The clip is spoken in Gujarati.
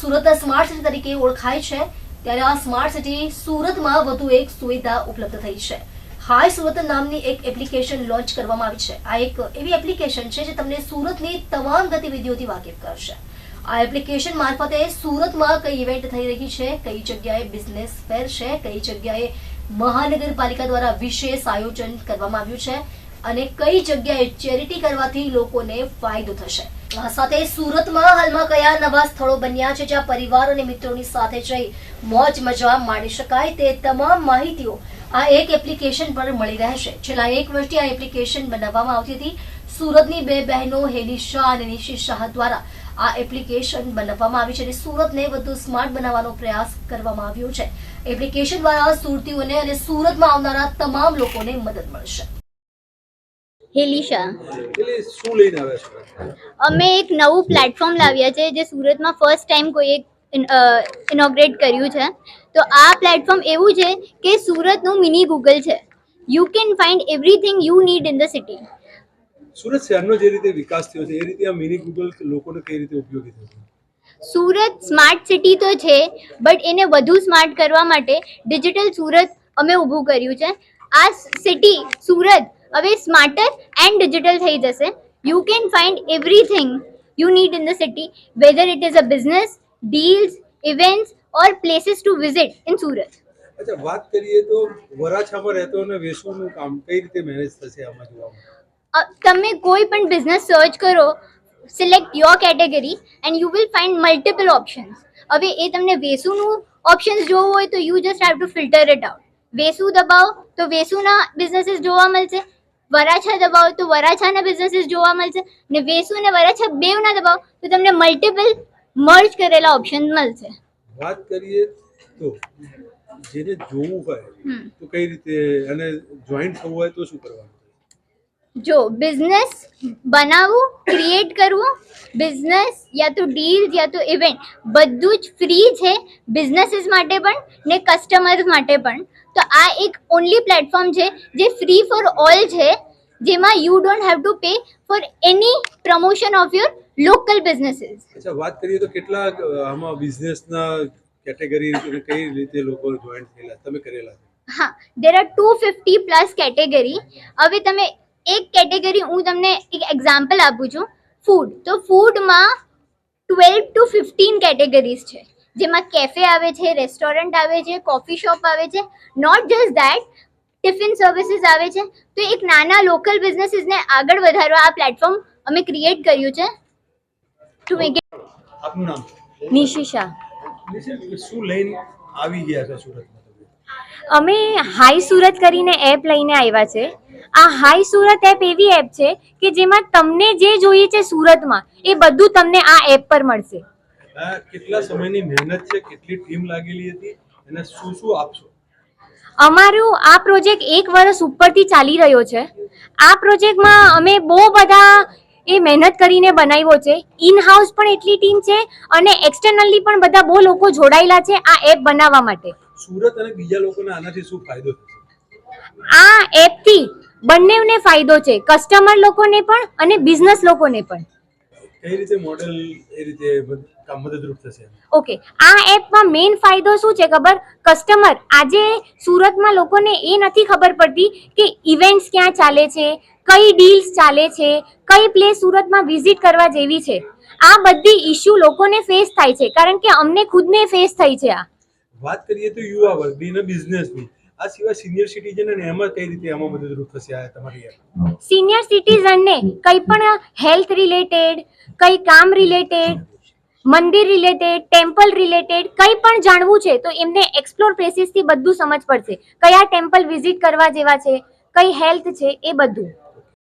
સુરત સ્માર્ટ સિટી તરીકે ઓળખાય છે, ત્યારે આ સ્માર્ટ સિટી સુરતમાં વધુ એક સુવિધા ઉપલબ્ધ થઈ છે. હાય સુરત નામની એક એપ્લિકેશન લોન્ચ કરવામાં આવી છે. આ એક એવી એપ્લિકેશન છે જે તમને સુરતની તમામ ગતિવિધિઓથી વાકેફ કરશે. આ એપ્લિકેશન મારફતે સુરતમાં કઈ ઇવેન્ટ થઈ રહી છે, કઈ જગ્યાએ બિઝનેસ ફેર છે, કઈ જગ્યાએ મહાનગરપાલિકા દ્વારા વિશેષ આયોજન કરવામાં આવ્યું છે, અને કઈ જગ્યાએ ચેરિટી કરવાથી લોકોને ફાયદો થશે. સાથે સુરતમાં હાલમાં કયા નવા સ્થળો બન્યા છે જ્યાં પરિવાર અને મિત્રોની સાથે જઈ મોજ મજા માણી શકાય તે તમામ માહિતીઓ આ એક એપ્લિકેશન પર મળી રહેશે. છેલ્લા એક વર્ષથી આ એપ્લિકેશન બનાવવામાં આવતી હતી. સુરતની બે બહેનો હેલી શાહ અને નિશી શાહ દ્વારા આ એપ્લિકેશન બનાવવામાં આવી છે અને સુરતને વધુ સ્માર્ટ બનાવવાનો પ્રયાસ કરવામાં આવ્યો છે. એપ્લિકેશન દ્વારા સુરતીઓને અને સુરતમાં આવનારા તમામ લોકોને મદદ મળશે. હેલિશા શું લઈને આવ્યા છો? અમે એક નવું પ્લેટફોર્મ લાવ્યા છે જે સુરતમાં ફર્સ્ટ ટાઈમ કોઈ એક ઇનોગ્રેટ કર્યું છે. તો આ પ્લેટફોર્મ એવું છે કે સુરતનું મિની ગૂગલ છે. You can find everything you need in the city Surat શહેરનો જે રીતે વિકાસ થયો છે એ રીતે આ મિની ગૂગલ લોકોને કઈ રીતે ઉપયોગી થશે સુરત સ્માર્ટ સિટી તો છે બટ એને વધુ સ્માર્ટ કરવા માટે ડિજિટલ સુરત અમે ઊભું કર્યું છે. આ સિટી સુરત હવે સ્માર્ટર એન્ડ ડિજિટલ થઈ જશે. You can find everything you need in the city whether it is a business deals events or places to visit in Surat અચ્છા વાત કરીએ તો વરાછામાં રહેતો અને વેસુનું કામ કઈ રીતે મેનેજ થશે આમાં જોવામાં તમે કોઈ પણ બિઝનેસ સર્ચ કરો select your category and you will find multiple options હવે એ તમને વેસુનું ઓપ્શન્સ જોવું હોય તો you just have to filter it out Vesu દબાવો તો વેસુના બિઝનેસીસ જોવા મળશે વરાછા દબાવો તો વરાછાના બિઝનેસીસ જોવા મળશે ને વેસુ અને વરાછા બેવના દબાવો તો તમને મલ્ટિપલ મર્જ કરેલા ઓપ્શન મળશે. વાત કરીએ તો જેને જોવું હોય તો કઈ રીતે અને જોઈન્ટ થવું હોય તો શું કરવાનું? જો બિઝનેસ બનાવવું ક્રિએટ કરવું બિઝનેસ યા તો ડીલ યા તો ઇવેન્ટ બધું જ ફ્રી છે બિઝનેસીસ માટે પણ ને કસ્ટમર્સ માટે પણ. તો આ એક ઓનલી પ્લેટફોર્મ છે જે ફ્રી ફોર ઓલ છે જેમાં you don't have to pay for any promotion of your local businesses અચ્છા વાત કરીએ તો કેટલા આમાં બિઝનેસના કેટેગરી કઈ રીતે લોકો જોઈન થયેલા તમે કરેલા હા there are two fifty plus category હવે તમે એક કેટેગરી હું તમને એક એક્ઝામ્પલ આપું છું ફૂડ તો ફૂડમાં ટ્વેલ્વ ટુ ફિફ્ટીન કેટેગરીઝ છે. જેમાં કેફે આવે છે રેસ્ટોરન્ટ આવે છે કોફી શોપ આવે છે not just that tiffin services આવે છે. તો એક નાના લોકલ બિઝનેસીસને આગળ વધારવા આ પ્લેટફોર્મ અમે ક્રિએટ કર્યું છે. ટુ મેક આપનું નામ? નિશિશા નિશિત, શું લઈને આવી ગયા છો સુરત અમે હાઈ સુરત કરીને એપ લઈને આવ્યા છે. આ હાઈ સુરત એપ એવી એપ છે કે જેમાં તમને જે જોઈએ છે સુરતમાં એ બધું તમને આ એપ પર મળશે. આ કેટલા સમયની મહેનત છે કેટલી ટીમ લાગેલી હતી અને શું શું આપશો? અમારો આ પ્રોજેક્ટ એક વર્ષ ઉપરથી ચાલી રહ્યો છે. આ પ્રોજેક્ટમાં અમે બહુ બધા એ મહેનત કરીને બનાવ્યો છે. ઇન હાઉસ પણ એટલી ટીમ છે અને એક્સટર્નલી પણ બધા બહુ લોકો જોડાયેલા છે આ એપ બનાવવા માટે. સુરત અને બીજા લોકોને આનાથી શું ફાયદો આ એપથી બંનેને ફાયદો છે. કસ્ટમર લોકોને પણ અને બિઝનેસ લોકોને પણ. કઈ રીતે મોડેલ એ રીતે કામ મદદરૂપ થશે ઓકે આ એપમાં મેઇન ફાયદો શું છે ખબર? કસ્ટમર આજે સુરતમાં લોકોને એ નથી ખબર પડતી કે ઇવેન્ટ્સ ક્યાં ચાલે છે કઈ ડીલ્સ ચાલે છે કઈ પ્લેસ સુરતમાં વિઝિટ કરવા જેવી છે. આ બધી ઇશ્યુ લોકોને ફેસ થાય છે કારણ કે અમને ખુદને ફેસ થઈ છે આ. વાત કરીએ તો યુવા વર્ગ બી બિઝનેસની આ સિવાય સિનિયર સિટીઝન અને એમાં કઈ રીતે આમાં મદદરૂપ થશે આ તમારી? સિનિયર સિટીઝનને કંઈ પણ હેલ્થ રિલેટેડ કંઈ કામ રિલેટેડ મંદિર રિલેટેડ ટેમ્પલ રિલેટેડ કંઈ પણ જાણવું છે, તો એમને એક્સપ્લોર પ્લેસીસથી બધું સમજ પડશે કયા ટેમ્પલ વિઝિટ કરવા જેવા છે, કઈ હેલ્થ છે, એ બધું